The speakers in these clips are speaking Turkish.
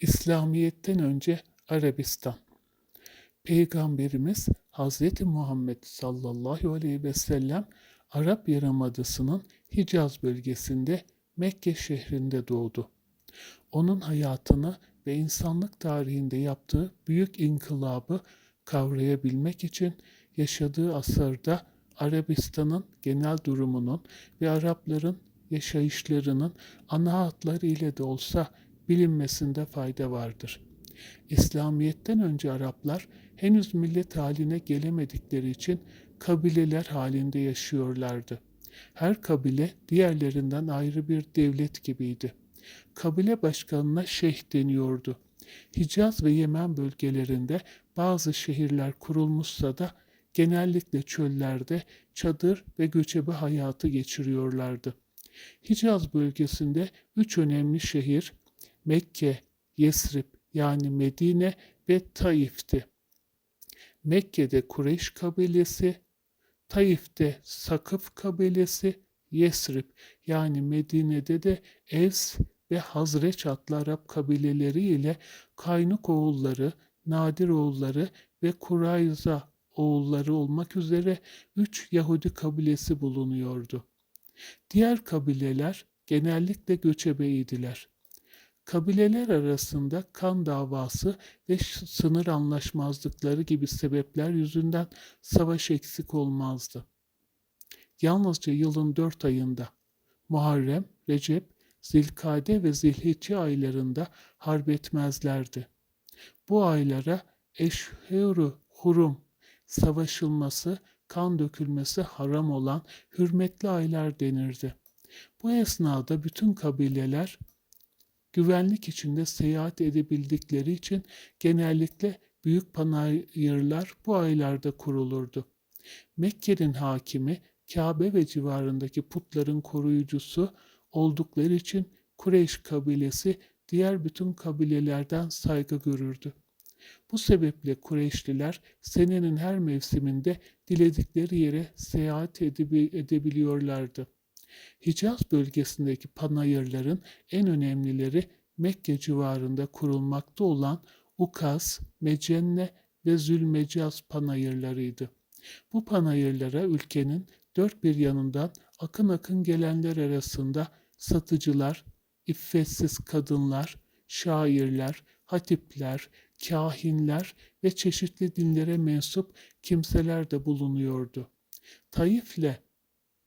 İslamiyet'ten önce Arabistan. Peygamberimiz Hz. Muhammed sallallahu aleyhi ve sellem Arap Yarımadası'nın Hicaz bölgesinde Mekke şehrinde doğdu. Onun hayatını ve insanlık tarihinde yaptığı büyük inkılabı kavrayabilmek için yaşadığı asırda Arabistan'ın genel durumunun ve Arapların yaşayışlarının ana hatları ile de olsa bilinmesinde fayda vardır. İslamiyet'ten önce Araplar henüz millet haline gelemedikleri için kabileler halinde yaşıyorlardı. Her kabile diğerlerinden ayrı bir devlet gibiydi. Kabile başkanına şeyh deniyordu. Hicaz ve Yemen bölgelerinde bazı şehirler kurulmuşsa da genellikle çöllerde çadır ve göçebe hayatı geçiriyorlardı. Hicaz bölgesinde üç önemli şehir Mekke, Yesrib yani Medine ve Taif'ti. Mekke'de Kureyş kabilesi, Taif'te Sakıf kabilesi, Yesrib yani Medine'de de Evs ve Hazreç adlı Arap kabileleri ile Kaynuk oğulları, Nadir oğulları ve Kurayza oğulları olmak üzere üç Yahudi kabilesi bulunuyordu. Diğer kabileler genellikle göçebeydiler. Kabileler arasında kan davası ve sınır anlaşmazlıkları gibi sebepler yüzünden savaş eksik olmazdı. Yalnızca yılın dört ayında Muharrem, Recep, Zilkade ve Zilhicce aylarında harp etmezlerdi. Bu aylara Eşhuru Hurum savaşılması, kan dökülmesi haram olan hürmetli aylar denirdi. Bu esnada bütün kabileler güvenlik içinde seyahat edebildikleri için genellikle büyük panayırlar bu aylarda kurulurdu. Mekke'nin hakimi Kabe ve civarındaki putların koruyucusu oldukları için Kureyş kabilesi diğer bütün kabilelerden saygı görürdü. Bu sebeple Kureyşliler senenin her mevsiminde diledikleri yere seyahat edebiliyorlardı. Hicaz bölgesindeki panayırların en önemlileri Mekke civarında kurulmakta olan Ukaz, Mecenne ve Zülmecaz panayırlarıydı. Bu panayırlara ülkenin dört bir yanından akın akın gelenler arasında satıcılar, iffetsiz kadınlar, şairler, hatipler, kahinler ve çeşitli dinlere mensup kimseler de bulunuyordu. Taif'le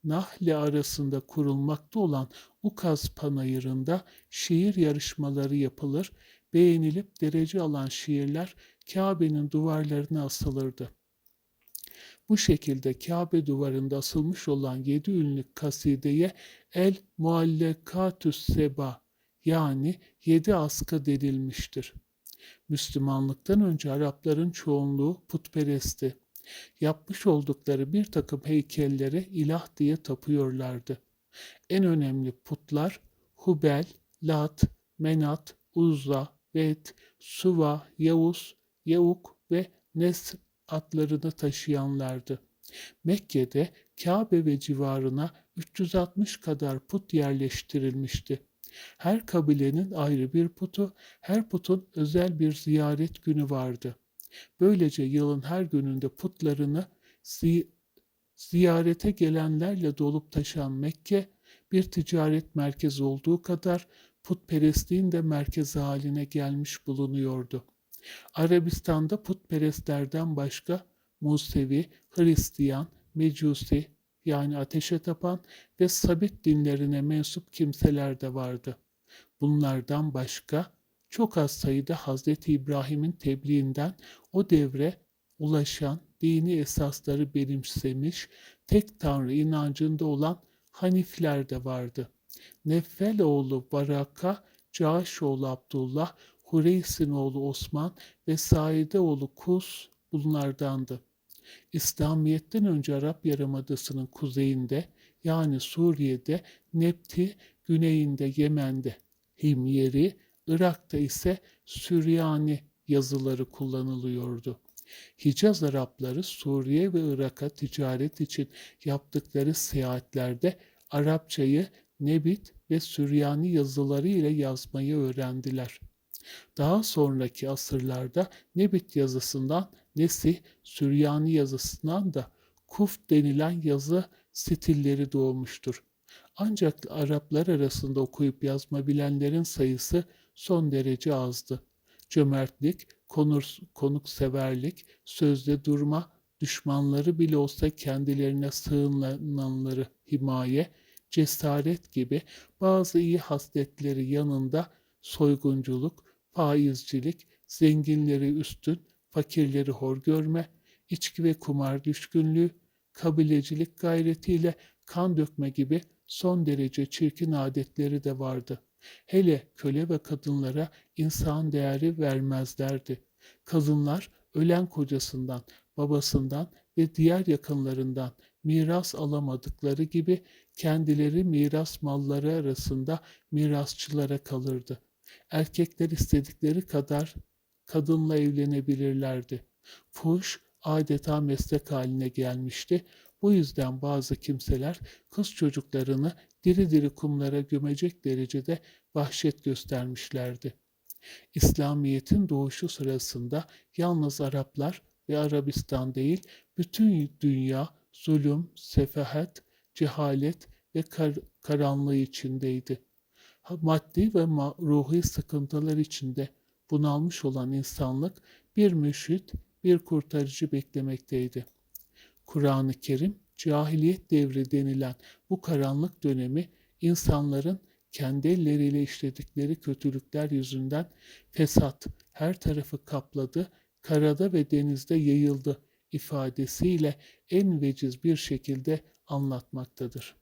Nahle arasında kurulmakta olan Ukaz Panayırı'nda şiir yarışmaları yapılır, beğenilip derece alan şiirler Kabe'nin duvarlarına asılırdı. Bu şekilde Kabe duvarında asılmış olan yedi ünlük kasideye El Muallekatüs Seba yani yedi askı denilmiştir. Müslümanlıktan önce Arapların çoğunluğu putperestti. Yapmış oldukları bir takım heykellere ilah diye tapıyorlardı. En önemli putlar Hubel, Lat, Menat, Uzza, Vet, Suva, Yavuz, Yavuk ve Nesr adlarını taşıyanlardı. Mekke'de Kabe ve civarına 360 kadar put yerleştirilmişti. Her kabilenin ayrı bir putu, her putun özel bir ziyaret günü vardı. Böylece yılın her gününde putlarını zi ziyarete gelenlerle dolup taşan Mekke, bir ticaret merkezi olduğu kadar putperestliğin de merkezi haline gelmiş bulunuyordu. Arabistan'da putperestlerden başka Musevi, Hristiyan, Mecusi yani ateşe tapan ve sabit dinlerine mensup kimseler de vardı. Bunlardan başka çok az sayıda Hz. İbrahim'in tebliğinden o devre ulaşan dini esasları benimsemiş, tek tanrı inancında olan Hanifler de vardı. Neffel oğlu Baraka, Caş oğlu Abdullah, Hureys'in oğlu Osman ve Saide oğlu Kus bunlardandı. İslamiyet'ten önce Arap Yarımadası'nın kuzeyinde yani Suriye'de, Nepti, güneyinde Yemen'de, Himyeri, Irak'ta ise Süryani yazıları kullanılıyordu. Hicaz Arapları Suriye ve Irak'a ticaret için yaptıkları seyahatlerde Arapçayı Nebit ve Süryani yazıları ile yazmayı öğrendiler. Daha sonraki asırlarda Nebit yazısından Nesih, Süryani yazısından da Kuf denilen yazı stilleri doğmuştur. Ancak Araplar arasında okuyup yazma bilenlerin sayısı son derece azdı. Cömertlik, konur, konukseverlik, sözde durma, düşmanları bile olsa kendilerine sığınanları himaye, cesaret gibi bazı iyi hasletleri yanında soygunculuk, faizcilik, zenginleri üstün, fakirleri hor görme, içki ve kumar düşkünlüğü, kabilecilik gayretiyle kan dökme gibi son derece çirkin adetleri de vardı. Hele köle ve kadınlara insan değeri vermezlerdi. Kadınlar ölen kocasından, babasından ve diğer yakınlarından miras alamadıkları gibi kendileri miras malları arasında mirasçılara kalırdı. Erkekler istedikleri kadar kadınla evlenebilirlerdi. Fuhuş adeta meslek haline gelmişti. Bu yüzden bazı kimseler kız çocuklarını diri diri kumlara gömecek derecede vahşet göstermişlerdi. İslamiyet'in doğuşu sırasında yalnız Araplar ve Arabistan değil, bütün dünya zulüm, sefahet, cehalet ve kar karanlığı içindeydi. Maddi ve ruhi sıkıntılar içinde bunalmış olan insanlık bir müşrit, bir kurtarıcı beklemekteydi. Kur'an-ı Kerim, cahiliyet devri denilen bu karanlık dönemi insanların kendi elleriyle işledikleri kötülükler yüzünden fesat her tarafı kapladı, karada ve denizde yayıldı ifadesiyle en veciz bir şekilde anlatmaktadır.